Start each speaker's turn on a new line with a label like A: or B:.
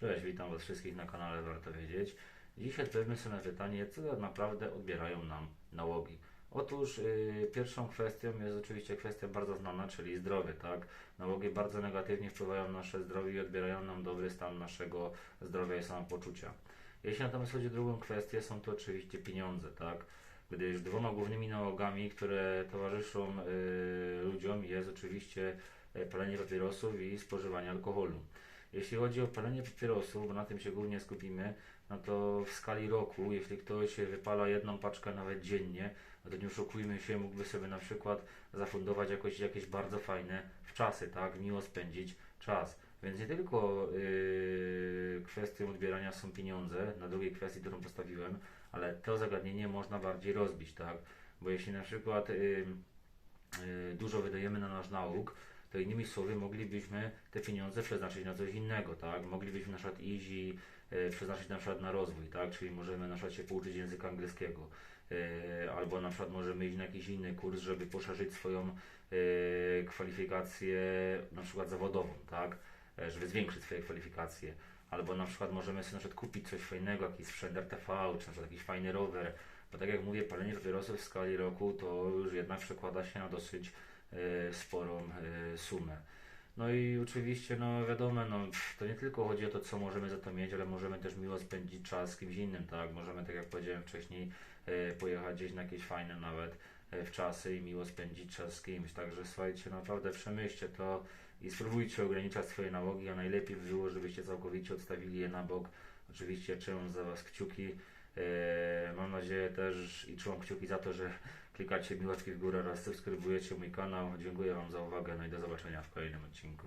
A: Cześć, witam Was wszystkich na kanale Warto Wiedzieć. Dzisiaj odpowiemy sobie na pytanie, co tak naprawdę odbierają nam nałogi. Otóż yy, pierwszą kwestią jest oczywiście kwestia bardzo znana, czyli zdrowie, tak? Nałogi bardzo negatywnie wpływają na nasze zdrowie i odbierają nam dobry stan naszego zdrowia i samopoczucia. Jeśli natomiast chodzi o drugą kwestię, są to oczywiście pieniądze, tak? Gdyż dwoma głównymi nałogami, które towarzyszą yy, ludziom jest oczywiście e, palenie papierosów i spożywanie alkoholu. Jeśli chodzi o palenie papierosów, bo na tym się głównie skupimy, no to w skali roku, jeśli ktoś wypala jedną paczkę nawet dziennie, no to nie oszukujmy się, mógłby sobie na przykład zafundować jakoś, jakieś bardzo fajne wczasy, tak, miło spędzić czas. Więc nie tylko yy, kwestią odbierania są pieniądze, na drugiej kwestii, którą postawiłem, ale to zagadnienie można bardziej rozbić, tak? Bo jeśli na przykład yy, yy, dużo wydajemy na nasz nauk, to innymi słowy moglibyśmy te pieniądze przeznaczyć na coś innego, tak? Moglibyśmy na przykład easy e, przeznaczyć na przykład na rozwój, tak? Czyli możemy na przykład się pouczyć języka angielskiego, e, albo na przykład możemy iść na jakiś inny kurs, żeby poszerzyć swoją e, kwalifikację na przykład zawodową, tak? E, żeby zwiększyć swoje kwalifikacje. Albo na przykład możemy sobie na przykład kupić coś fajnego, jakiś sprzęt RTV, czy na przykład jakiś fajny rower, bo tak jak mówię, palenie papierosów w skali roku to już jednak przekłada się na dosyć sporą e, sumę. No i oczywiście, no wiadomo, no, to nie tylko chodzi o to, co możemy za to mieć, ale możemy też miło spędzić czas z kimś innym, tak? Możemy, tak jak powiedziałem wcześniej, e, pojechać gdzieś na jakieś fajne nawet w czasy i miło spędzić czas z kimś. Także słuchajcie, naprawdę przemyślcie to i spróbujcie ograniczać swoje nałogi, a najlepiej by było, żebyście całkowicie odstawili je na bok. Oczywiście trzymam za Was kciuki. E, Mam nadzieję też i trzymam kciuki za to, że klikacie miłeczki w górę oraz subskrybujecie mój kanał. Dziękuję Wam za uwagę, no i do zobaczenia w kolejnym odcinku.